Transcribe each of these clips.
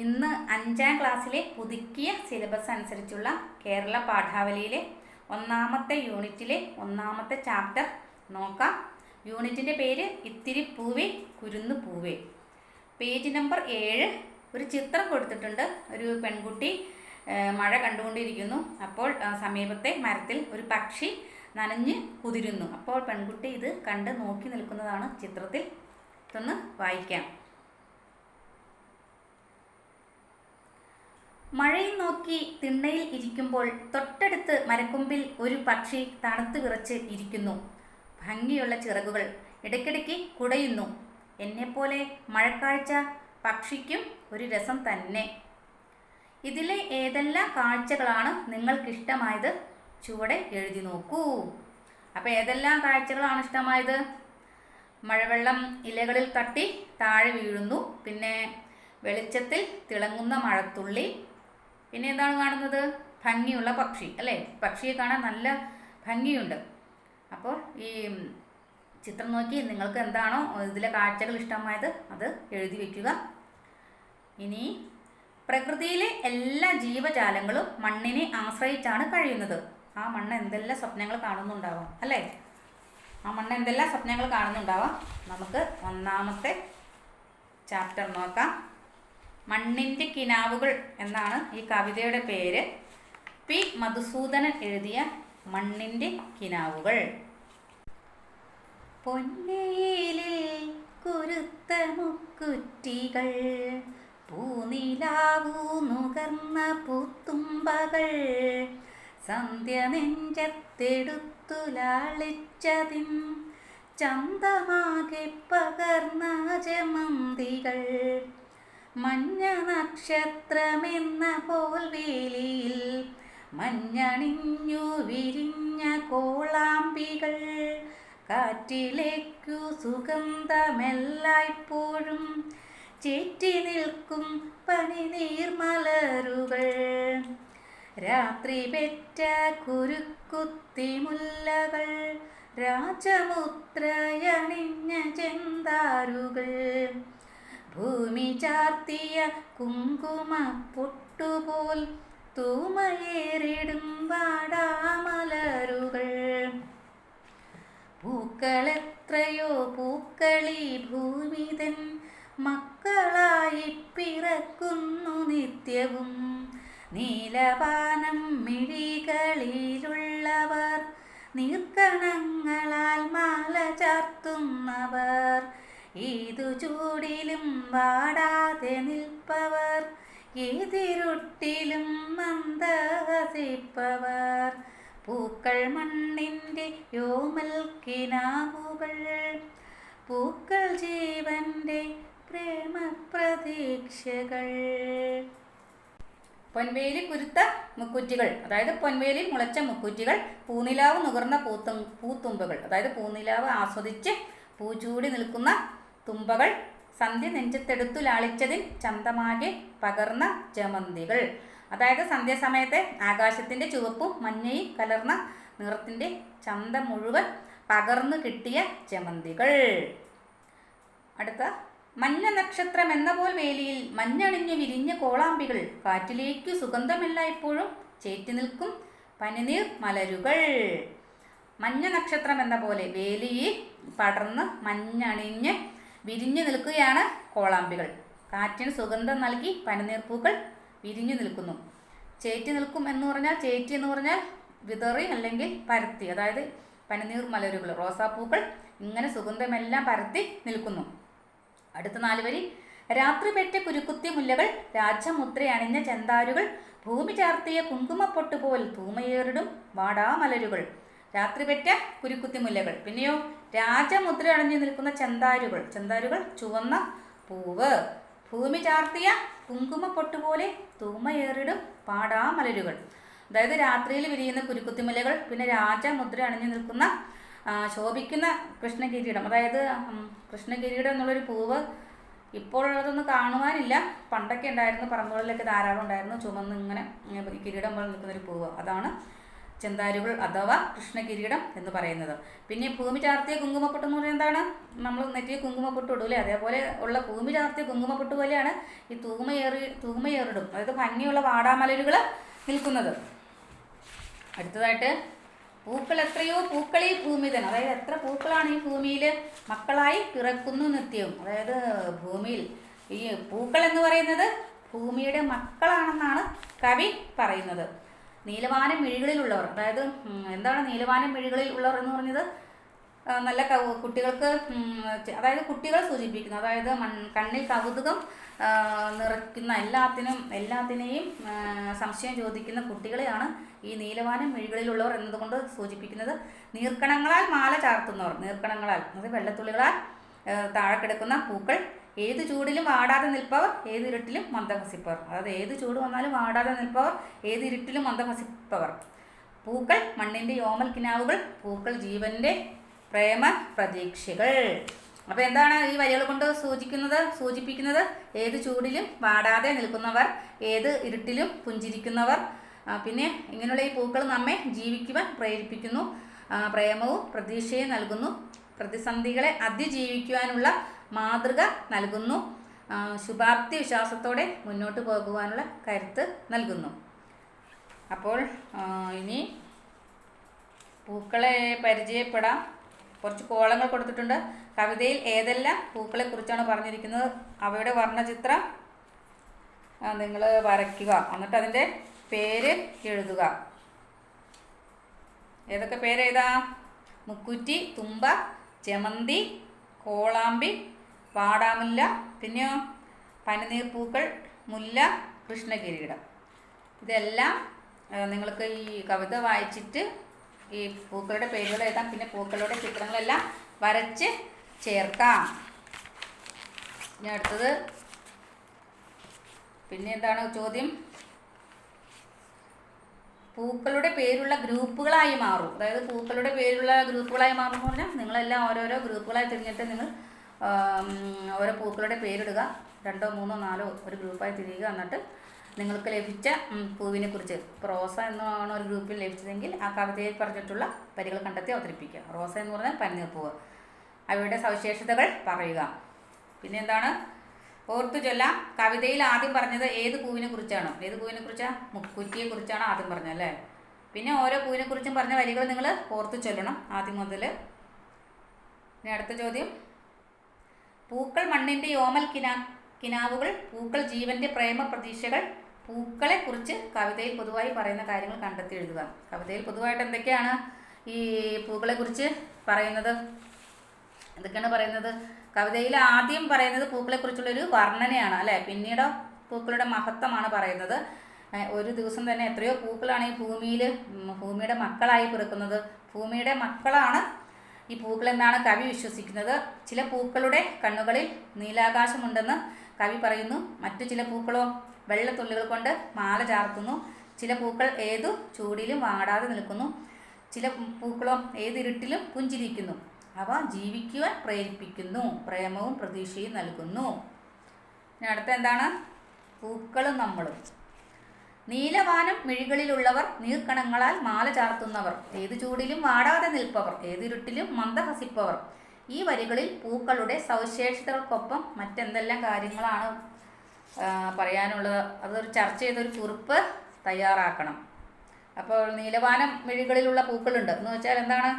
ഇന്ന് അഞ്ചാം ക്ലാസ്സിലെ പുതുക്കിയ സിലബസ് അനുസരിച്ചുള്ള കേരള പാഠാവലിയിലെ ഒന്നാമത്തെ യൂണിറ്റിലെ ഒന്നാമത്തെ ചാപ്റ്റർ നോക്കാം. യൂണിറ്റിന്റെ പേര് ഇത്തിരി പൂവേ കുരുന്നു പൂവേ പേജ് നമ്പർ ഏഴ് ഒരു ചിത്രം കൊടുത്തിട്ടുണ്ട്. ഒരു പെൺകുട്ടി മഴ കണ്ടുകൊണ്ടിരിക്കുന്നു. അപ്പോൾ സമീപത്തെ മരത്തിൽ ഒരു പക്ഷി നനഞ്ഞ് കുതിരുന്നു. അപ്പോൾ പെൺകുട്ടി ഇത് കണ്ട് നോക്കി നിൽക്കുന്നതാണ് ചിത്രത്തിൽ. ഇതൊന്ന് വായിക്കാം. മഴയും നോക്കി തിണ്ണയിൽ ഇരിക്കുമ്പോൾ തൊട്ടടുത്ത് മരക്കൊമ്പിൽ ഒരു പക്ഷി തണുത്ത് വിറച്ച് ഇരിക്കുന്നു. ഭംഗിയുള്ള ചിറകുകൾ ഇടയ്ക്കിടയ്ക്ക് കുടയുന്നു. എന്നെപ്പോലെ മഴക്കാഴ്ച പക്ഷിക്കും ഒരു രസം തന്നെ. ഇതിലെ ഏതെല്ലാം കാഴ്ചകളാണ് നിങ്ങൾക്കിഷ്ടമായത്? ചുവടെ എഴുതി നോക്കൂ. അപ്പോൾ ഏതെല്ലാം കാഴ്ചകളാണ് ഇഷ്ടമായത്? മഴവെള്ളം ഇലകളിൽ തട്ടി താഴെ വീഴുന്നു. പിന്നെ വെളിച്ചത്തിൽ തിളങ്ങുന്ന മഴത്തുള്ളി പിന്നെ എന്താണ് കാണുന്നത്? ഭംഗിയുള്ള പക്ഷി അല്ലേ? പക്ഷിയെ കാണാൻ നല്ല ഭംഗിയുണ്ട്. അപ്പോൾ ഈ ചിത്രം നോക്കി നിങ്ങൾക്ക് എന്താണോ ഇതിലെ കാഴ്ചകൾ ഇഷ്ടമായത് അത് എഴുതി വയ്ക്കുക ഇനി പ്രകൃതിയിലെ എല്ലാ ജീവജാലങ്ങളും മണ്ണിനെ ആശ്രയിച്ചാണ് കഴിയുന്നത്. ആ മണ്ണ് എന്തെല്ലാം സ്വപ്നങ്ങൾ കാണുന്നുണ്ടാവാം അല്ലേ? ആ മണ്ണ് എന്തെല്ലാം സ്വപ്നങ്ങൾ കാണുന്നുണ്ടാവാം? നമുക്ക് ഒന്നാമത്തെ ചാപ്റ്റർ നോക്കാം. മണ്ണിന്റെ കിനാവുകൾ എന്നാണ് ഈ കവിതയുടെ പേര്. പി. മധുസൂദനൻ എഴുതിയ മണ്ണിന്റെ കിനാവുകൾ. പൊന്നയിലിൽ കുരുത്ത മുക്കുറ്റികൾ പൂനിലാവു നുകർന്ന പൂത്തുമ്പകൾ സന്ധ്യ നെഞ്ചത്തെടുത്തുലാളിച്ചതിൻ ചന്തമാകെ പകർന്ന ജമന്തികൾ. മഞ്ഞ നക്ഷത്രമെന്ന പോൽ വേലിയിൽ മഞ്ഞണിഞ്ഞു വിരിഞ്ഞ കോളാമ്പികൾ. കാറ്റിലേക്കു സുഗന്ധമെല്ലായ്പ്പോഴും ചേറ്റി നിൽക്കും പനിനീർമലരുകൾ രാത്രി പെറ്റ കുരുക്കുത്തിമുല്ലകൾ രാജമുദ്രയണിഞ്ഞ ചെന്താരുകൾ. ഭൂമി ചാർത്തിയ കുങ്കുമ പൊട്ടുപോൽ തൂമയേറിടും വാടാമലരുകൾ. പൂക്കളെത്രയോ പൂക്കളി ഭൂമിതൻ മക്കളായി പിറക്കുന്നു നിത്യവും. നീലപാനം മിഴികളിലുള്ളവർ നീർക്കണങ്ങളാൽ മാല ചാർത്തുന്നവർ. ഏതു ചൂടിലും വാടാതെ നിൽപ്പവർ ഏതിരുട്ടിലും മന്ദഹസിപ്പവർ പൂക്കൾ മണ്ണിന്റെ യോമൽ കിനാവുകൾ പൂക്കൾ ജീവന്റെ പ്രേമപ്രതീക്ഷകൾ. പൊൻവേലി കുരുത്ത മുക്കുറ്റികൾ അതായത് പൊൻവേലിൽ മുളച്ച മുക്കുറ്റികൾ പൂനിലാവ് നുകർന്ന പൂത്തും പൂത്തുമ്പുകൾ അതായത് പൂനിലാവ് ആസ്വദിച്ച് പൂച്ചൂടി നിൽക്കുന്ന തുമ്പകൾ സന്ധ്യ നെഞ്ചത്തെടുത്തു ലാളിച്ചതിൽ ചന്തമാകെ പകർന്ന ജമന്തികൾ. അതായത് സന്ധ്യാസമയത്തെ ആകാശത്തിന്റെ ചുവപ്പും മഞ്ഞയും കലർന്ന നിറത്തിന്റെ ചന്ത മുഴുവൻ പകർന്നു കിട്ടിയ ജമന്തികൾ. അടുത്ത മഞ്ഞ നക്ഷത്രം എന്ന പോൽ വേലിയിൽ മഞ്ഞണിഞ്ഞു വിരിഞ്ഞ കോളാമ്പികൾ. കാറ്റിലേക്കു സുഗന്ധമെല്ലായ്പ്പോഴും ചേറ്റി നിൽക്കും പനിനീർ മലരുകൾ. മഞ്ഞ നക്ഷത്രം എന്ന പോലെ വേലിയിൽ പടർന്ന് മഞ്ഞണിഞ്ഞ് വിരിഞ്ഞു നിൽക്കുകയാണ് കോളാമ്പികൾ. കാറ്റിന് സുഗന്ധം നൽകി പനിനീർപ്പൂക്കൾ വിരിഞ്ഞു നിൽക്കുന്നു. ചേറ്റി നിൽക്കും എന്ന് പറഞ്ഞാൽ ചേറ്റി എന്ന് പറഞ്ഞാൽ വിതറി അല്ലെങ്കിൽ പരത്തി. അതായത് പനിനീർ മലരുകൾ റോസാപ്പൂക്കൾ ഇങ്ങനെ സുഗന്ധമെല്ലാം പരത്തി നിൽക്കുന്നു. അടുത്ത നാല് വരി. രാത്രി പെറ്റ കുരുക്കുത്തി മുല്ലകൾ രാജമുദ്ര അണിഞ്ഞ ചെന്താരുകൾ ഭൂമി ചാർത്തിയ കുങ്കുമപ്പൊട്ട് പോൽ തൂമയേറിടും വാടാമലരുകൾ. രാത്രി പെറ്റ കുരുക്കുത്തി മുല്ലകൾ. പിന്നെയോ രാജമുദ്ര അണിഞ്ഞു നിൽക്കുന്ന ചെന്താരുകൾ ചെന്താരുകൾ ചുവന്ന പൂവ്. ഭൂമി ചാർത്തിയ കുങ്കുമ പോലെ തൂമയേറിടും പാടാമലരുകൾ. അതായത് രാത്രിയിൽ വിരിയുന്ന കുരുക്കുത്തിമലകൾ പിന്നെ രാജമുദ്ര അണിഞ്ഞു നിൽക്കുന്ന ശോഭിക്കുന്ന കൃഷ്ണകിരീടം. അതായത് കൃഷ്ണകിരീടം എന്നുള്ളൊരു പൂവ് ഇപ്പോൾ ഉള്ളതൊന്നും കാണുവാനില്ല. പണ്ടൊക്കെ ഉണ്ടായിരുന്നു പറമ്പുകളിലൊക്കെ ധാരാളം ഉണ്ടായിരുന്നു. ചുമന്ന് ഇങ്ങനെ കിരീടം പോലെ നിൽക്കുന്നൊരു പൂവ്. അതാണ് ചെന്താരുകൾ അഥവാ കൃഷ്ണകിരീടം എന്ന് പറയുന്നത്. പിന്നെ ഭൂമി ചാർത്തിയ കുങ്കുമപ്പൊട്ട് എന്ന് പറയുന്നത് എന്താണ്? നമ്മൾ നെറ്റിയ കുങ്കുമപ്പൊട്ട് ഇടൂലേ അതേപോലെ ഉള്ള ഭൂമി ചാർത്തിയ കുങ്കുമപ്പൊട്ട് പോലെയാണ് ഈ തൂമയേറി തൂമയേറിടും അതായത് ഭംഗിയുള്ള വാടാമലരുകൾ നിൽക്കുന്നത്. അടുത്തതായിട്ട് പൂക്കൾ എത്രയോ പൂക്കളി ഭൂമിതൻ. അതായത് എത്ര പൂക്കളാണ് ഈ ഭൂമിയിൽ മക്കളായി പിറക്കുന്നു നിത്യവും അതായത് ഭൂമിയിൽ ഈ പൂക്കൾ എന്ന് പറയുന്നത് ഭൂമിയുടെ മക്കളാണെന്നാണ് കവി പറയുന്നത്. നീലവാന മിഴികളിലുള്ളവർ അതായത് എന്താണ് നീലവാനം മിഴികളിൽ ഉള്ളവർ എന്ന് പറഞ്ഞത്? നല്ല കുട്ടികൾക്ക് അതായത് കുട്ടികളെ സൂചിപ്പിക്കുന്നു. അതായത് കണ്ണിൽ കൗതുകം നിറയ്ക്കുന്ന എല്ലാത്തിനും എല്ലാത്തിനെയും സംശയം ചോദിക്കുന്ന കുട്ടികളെയാണ് ഈ നീലവാനം മിഴികളിലുള്ളവർ എന്നതുകൊണ്ട് സൂചിപ്പിക്കുന്നത്. നീർക്കണങ്ങളാൽ മാല ചാർത്തുന്നവർ നീർക്കണങ്ങളാൽ അതായത് വെള്ളത്തുള്ളികളാൽ താഴെ കിടക്കുന്ന പൂക്കൾ ഏത് ചൂടിലും വാടാതെ നിൽപ്പവർ ഏത് ഇരുട്ടിലും മന്ദം ഹസിപ്പവർ അതായത് ഏത് ചൂട് വന്നാലും വാടാതെ നിൽപ്പവർ ഏത് ഇരുട്ടിലും മന്ദം ഹസിപ്പവർ പൂക്കൾ മണ്ണിന്റെ യോമൽ കിനാവുകൾ പൂക്കൾ ജീവന്റെ പ്രേമ പ്രതീക്ഷകൾ. അപ്പോൾ എന്താണ് ഈ വരികൾ കൊണ്ട് സൂചിക്കുന്നത് സൂചിപ്പിക്കുന്നത്? ഏത് ചൂടിലും വാടാതെ നിൽക്കുന്നവർ ഏത് ഇരുട്ടിലും പുഞ്ചിരിക്കുന്നവർ പിന്നെ ഇങ്ങനെയുള്ള ഈ പൂക്കൾ നമ്മെ ജീവിക്കുവാൻ പ്രേരിപ്പിക്കുന്നു. പ്രേമവും പ്രതീക്ഷയും നൽകുന്നു. പ്രതിസന്ധികളെ അതിജീവിക്കുവാനുള്ള മാതൃക നൽകുന്നു. ശുഭാപ്തി വിശ്വാസത്തോടെ മുന്നോട്ട് പോകുവാനുള്ള കരുത്ത് നൽകുന്നു. അപ്പോൾ ഇനി പൂക്കളെ പരിചയപ്പെടാം. കുറച്ച് കോളങ്ങൾ കൊടുത്തിട്ടുണ്ട്. കവിതയിൽ ഏതെല്ലാം പൂക്കളെ കുറിച്ചാണ് പറഞ്ഞിരിക്കുന്നത്? അവയുടെ വർണചിത്രം നിങ്ങൾ വരയ്ക്കുക. എന്നിട്ട് അതിന്റെ പേര് എഴുതുക. ഏതൊക്കെ പേരെഴുതാം? മുക്കുറ്റി തുമ്പ ചെമന്തി കോളാമ്പി വാടാമുല്ല പിന്നെയോ? പനിനീർ പൂക്കൾ മുല്ല കൃഷ്ണകിരീടം ഇതെല്ലാം നിങ്ങൾക്ക് ഈ കവിത വായിച്ചിട്ട് ഈ പൂക്കളുടെ പേരുകൾ എഴുതാം പിന്നെ പൂക്കളുടെ ചിത്രങ്ങളെല്ലാം വരച്ച് ചേർക്കാം. ഇനി അടുത്തത് പിന്നെ എന്താണ് ചോദ്യം? പൂക്കളുടെ പേരുള്ള ഗ്രൂപ്പുകളായി മാറും. അതായത് പൂക്കളുടെ പേരുള്ള ഗ്രൂപ്പുകളായി മാറും പറഞ്ഞാൽ നിങ്ങളെല്ലാം ഓരോരോ ഗ്രൂപ്പുകളായി തിരിഞ്ഞിട്ട് നിങ്ങൾ ഓരോ പൂക്കളുടെ പേരിടുക. രണ്ടോ മൂന്നോ നാലോ ഒരു ഗ്രൂപ്പായി തിരിയുക. എന്നിട്ട് നിങ്ങൾക്ക് ലഭിച്ച പൂവിനെ കുറിച്ച്. ഇപ്പോൾ റോസ എന്നാണ് ഒരു ഗ്രൂപ്പിൽ ലഭിച്ചതെങ്കിൽ ആ കവിതയിൽ പറഞ്ഞിട്ടുള്ള വരികൾ കണ്ടെത്തി അവതരിപ്പിക്കുക. റോസ എന്ന് പറഞ്ഞാൽ പനിനീർ പൂവ്. അവയുടെ സവിശേഷതകൾ പറയുക. പിന്നെ എന്താണ്? ഓർത്തു ചൊല്ലാം കവിതയിൽ ആദ്യം പറഞ്ഞത് ഏത് പൂവിനെ കുറിച്ചാണ്? ഏത് പൂവിനെ കുറിച്ചാണ് മുക്കുറ്റിയെ കുറിച്ചാണ് ആദ്യം പറഞ്ഞത് അല്ലേ? പിന്നെ ഓരോ പൂവിനെ കുറിച്ചും പറഞ്ഞ വരികൾ നിങ്ങൾ ഓർത്തു ചൊല്ലണം ആദ്യം മുതൽ. പിന്നെ അടുത്ത ചോദ്യം. പൂക്കൾ മണ്ണിന്റെ യോമൽ കിനാ കിനാവുകൾ പൂക്കൾ ജീവന്റെ പ്രേമ പ്രതീക്ഷകൾ പൂക്കളെ കുറിച്ച് കവിതയിൽ പൊതുവായി പറയുന്ന കാര്യങ്ങൾ കണ്ടെത്തി എഴുതുക. കവിതയിൽ പൊതുവായിട്ട് എന്തൊക്കെയാണ് ഈ പൂക്കളെ കുറിച്ച് പറയുന്നത്? എന്തൊക്കെയാണ് പറയുന്നത്? കവിതയിൽ ആദ്യം പറയുന്നത് പൂക്കളെ കുറിച്ചുള്ളൊരു വർണനയാണ് അല്ലേ? പിന്നീട് പൂക്കളുടെ മഹത്വമാണ് പറയുന്നത്. ഒരു ദിവസം തന്നെ എത്രയോ പൂക്കളാണ് ഈ ഭൂമിയിൽ ഭൂമിയുടെ മക്കളായി പിറക്കുന്നത്. ഭൂമിയുടെ മക്കളാണ് ഈ പൂക്കൾ എന്നാണ് കവി വിശ്വസിക്കുന്നത്. ചില പൂക്കളുടെ കണ്ണുകളിൽ നീലാകാശമുണ്ടെന്ന് കവി പറയുന്നു. മറ്റു ചില പൂക്കളോ വെള്ളത്തുള്ളികൾ കൊണ്ട് മാല ചാർത്തുന്നു. ചില പൂക്കൾ ഏതു ചൂടിലും വാടാതെ നിൽക്കുന്നു. ചില പൂക്കളോ ഏതിരുട്ടിലും പുഞ്ചിരിക്കുന്നു. അവ ജീവിക്കുവാൻ പ്രേരിപ്പിക്കുന്നു. പ്രേമവും പ്രതീക്ഷയും നൽകുന്നു. ഇനി അടുത്ത എന്താണ്? പൂക്കളും നമ്മളും. നീലവാനം മിഴികളിലുള്ളവർ നീർക്കണങ്ങളാൽ മാല ചാർത്തുന്നവർ. ഏതു ചൂടിലും വാടാതെ നിൽപ്പവർ. ഏതിരുട്ടിലും മന്ദഹസിപ്പവർ. ഈ വരികളിൽ പൂക്കളുടെ സവിശേഷതകൾക്കൊപ്പം മറ്റെന്തെല്ലാം കാര്യങ്ങളാണ് പറയാനുള്ളത്? അതൊരു ചർച്ച ചെയ്തൊരു കുറിപ്പ് തയ്യാറാക്കണം. അപ്പോൾ നീലവാനം മിഴികളിലുള്ള പൂക്കളുണ്ട്. എന്ന് വെച്ചാൽ എന്താണ്?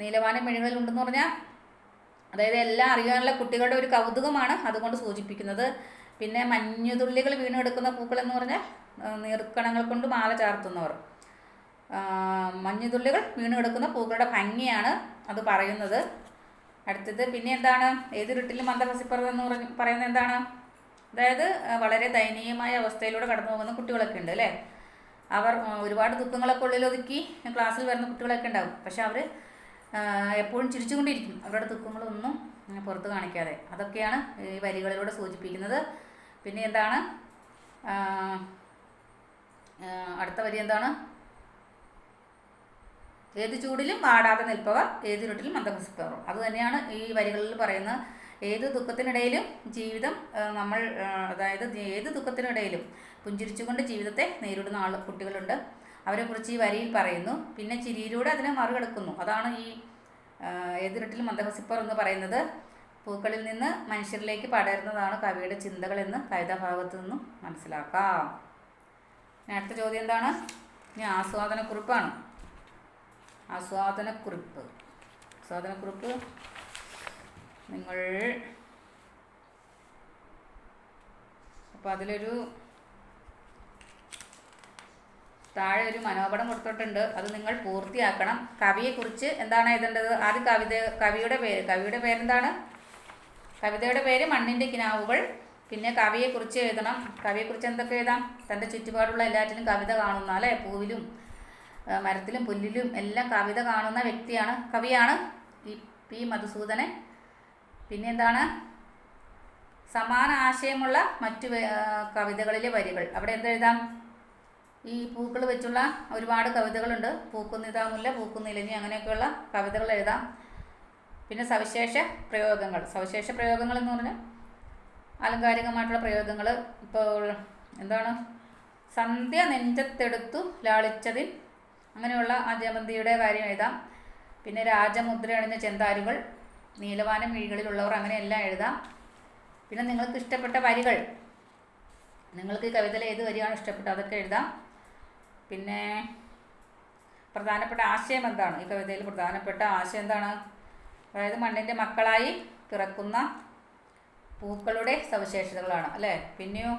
നീലവാനം മിഴികളിലുണ്ടെന്ന് പറഞ്ഞാൽ അതായത് എല്ലാം അറിയാനുള്ള കുട്ടികളുടെ ഒരു കൗതുകമാണ് അതുകൊണ്ട് സൂചിപ്പിക്കുന്നത്. പിന്നെ മഞ്ഞുതുള്ളികൾ വീണെടുക്കുന്ന പൂക്കൾ എന്ന് പറഞ്ഞാൽ നീർക്കണങ്ങൾ കൊണ്ട് മാല ചാർത്തുന്നവർ. മഞ്ഞുതുള്ളികൾ വീണെടുക്കുന്ന പൂക്കളുടെ ഭംഗിയാണ് അത് പറയുന്നത്. അടുത്തത് പിന്നെ എന്താണ്? ഏതൊരുട്ടിലും മന്ദഹസിപ്പറവ് എന്ന് പറഞ്ഞ് പറയുന്നത് എന്താണ്? അതായത് വളരെ ദയനീയമായ അവസ്ഥയിലൂടെ കടന്നു പോകുന്ന കുട്ടികളൊക്കെ ഉണ്ട് അല്ലേ? അവർ ഒരുപാട് ദുഃഖങ്ങളൊക്കെ ഉള്ളിലൊതുക്കി ക്ലാസ്സിൽ വരുന്ന കുട്ടികളൊക്കെ ഉണ്ടാവും. പക്ഷെ അവർ എപ്പോഴും ചിരിച്ചുകൊണ്ടിരിക്കും. അവരുടെ ദുഃഖങ്ങളൊന്നും പുറത്ത് കാണിക്കാതെ. അതൊക്കെയാണ് ഈ വരികളിലൂടെ സൂചിപ്പിക്കുന്നത്. പിന്നെ എന്താണ് അടുത്ത വരി എന്താണ്? ഏത് ചൂടിലും വാടാതെ നിൽപ്പവർ ഏതിരുട്ടിലും മന്ദഹസിപ്പവർ അത് തന്നെയാണ് ഈ വരികളിൽ പറയുന്ന ഏത് ദുഃഖത്തിനിടയിലും ജീവിതം നമ്മൾ അതായത് ഏത് ദുഃഖത്തിനിടയിലും പുഞ്ചിരിച്ചുകൊണ്ട് ജീവിതത്തെ നേരിടുന്ന ആൾ കുട്ടികളുണ്ട്. അവരെക്കുറിച്ച് ഈ വരിയിൽ പറയുന്നു. പിന്നെ ചിരിയിലൂടെ അതിനെ മറികടക്കുന്നു. അതാണ് ഈ ആ, എതിരിട്ടിൽ മന്ദഹസിപ്പർ എന്ന് പറയുന്നത്. പൂക്കളിൽ നിന്ന് മനുഷ്യരിലേക്ക് പടരുന്നതാണ് കവിയുടെ ചിന്തകളെന്ന് കവിതാഭാഗത്തു നിന്നും മനസ്സിലാക്കാം. അടുത്ത ചോദ്യം എന്താണ്? ഇനി ആസ്വാദനക്കുറിപ്പാണ്. ആസ്വാദനക്കുറിപ്പ്. ആസ്വാദനക്കുറിപ്പ് നിങ്ങൾ അപ്പോൾ അതിലൊരു താഴെ ഒരു മനോപടം കൊടുത്തിട്ടുണ്ട്. അത് നിങ്ങൾ പൂർത്തിയാക്കണം. കവിയെക്കുറിച്ച് എന്താണ് എഴുതേണ്ടത്? ആദ്യം കവിത കവിയുടെ പേര് കവിയുടെ പേരെന്താണ്? കവിതയുടെ പേര് മണ്ണിന്റെ കിനാവുകൾ. പിന്നെ കവിയെക്കുറിച്ച് എഴുതണം. കവിയെക്കുറിച്ച് എന്തൊക്കെ എഴുതാം? തന്റെ ചുറ്റുപാടുള്ള എല്ലാറ്റിനും കവിത കാണുന്ന അല്ലേ? പൂവിലും മരത്തിലും പുല്ലിലും എല്ലാം കവിത കാണുന്ന വ്യക്തിയാണ്. കവിയാണ് ഈ പി മധുസൂദനൻ. പിന്നെ എന്താണ്? സമാന ആശയമുള്ള മറ്റു കവിതകളിലെ വരികൾ. അവിടെ എന്തെഴുതാം ഈ പൂക്കൾ വെച്ചുള്ള ഒരുപാട് കവിതകളുണ്ട്. പൂക്കുന്നിതാമുല്ല പൂക്കുന്നിലഞ്ഞി അങ്ങനെയൊക്കെയുള്ള കവിതകൾ എഴുതാം. പിന്നെ സവിശേഷ പ്രയോഗങ്ങൾ. സവിശേഷ പ്രയോഗങ്ങൾ എന്ന് പറഞ്ഞാൽ ആലങ്കാരികമായിട്ടുള്ള പ്രയോഗങ്ങൾ. ഇപ്പോൾ എന്താണ്? സന്ധ്യ നെഞ്ചത്തെടുത്തു ലാളിച്ചതിൽ അങ്ങനെയുള്ള ആ ജമന്തിയുടെ കാര്യം എഴുതാം. പിന്നെ രാജമുദ്ര അണിഞ്ഞ ചെന്താരുകൾ നീലവാനം മിഴികളിലുള്ളവർ അങ്ങനെയെല്ലാം എഴുതാം. പിന്നെ നിങ്ങൾക്ക് ഇഷ്ടപ്പെട്ട വരികൾ. നിങ്ങൾക്ക് കവിതയിൽ ഏത് വരിയാണ് ഇഷ്ടപ്പെട്ടത് അതൊക്കെ എഴുതാം. പിന്നെ പ്രധാനപ്പെട്ട ആശയം എന്താണ്? ഈ കവിതയിൽ പ്രധാനപ്പെട്ട ആശയം എന്താണ്? അതായത് മണ്ണിന്റെ മക്കളായി പിറക്കുന്ന പൂക്കളുടെ സവിശേഷതകളാണ് അല്ലേ? പിന്നെയോ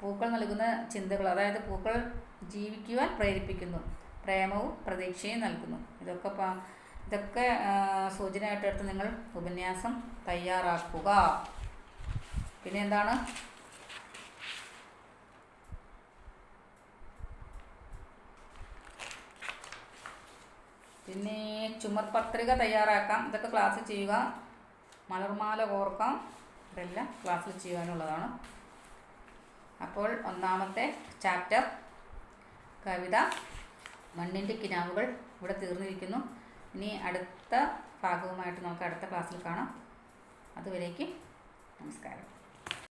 പൂക്കൾ നൽകുന്ന ചിന്തകൾ അതായത് പൂക്കൾ ജീവിക്കുവാൻ പ്രേരിപ്പിക്കുന്നു പ്രേമവും പ്രതീക്ഷയും നൽകുന്നു. ഇതൊക്കെ ഇതൊക്കെ സൂചനയായിട്ടെടുത്ത് സൂചനയായിട്ട് നിങ്ങൾ ഉപന്യാസം തയ്യാറാക്കുക. പിന്നെ എന്താണ്? പിന്നെ ചുമർ പത്രിക തയ്യാറാക്കാം. ഇതൊക്കെ ക്ലാസ്സിൽ ചെയ്യുക. മലർമാല കോർക്കാം. ഇതെല്ലാം ക്ലാസ്സിൽ ചെയ്യാനുള്ളതാണ് അപ്പോൾ ഒന്നാമത്തെ ചാപ്റ്റർ കവിത മണ്ണിന്റെ കിനാവുകൾ ഇവിടെ തീർന്നിരിക്കുന്നു. ഇനി അടുത്ത ഭാഗവുമായിട്ട് നമുക്ക് അടുത്ത ക്ലാസ്സിൽ കാണാം. അതുവരേക്കും നമസ്കാരം.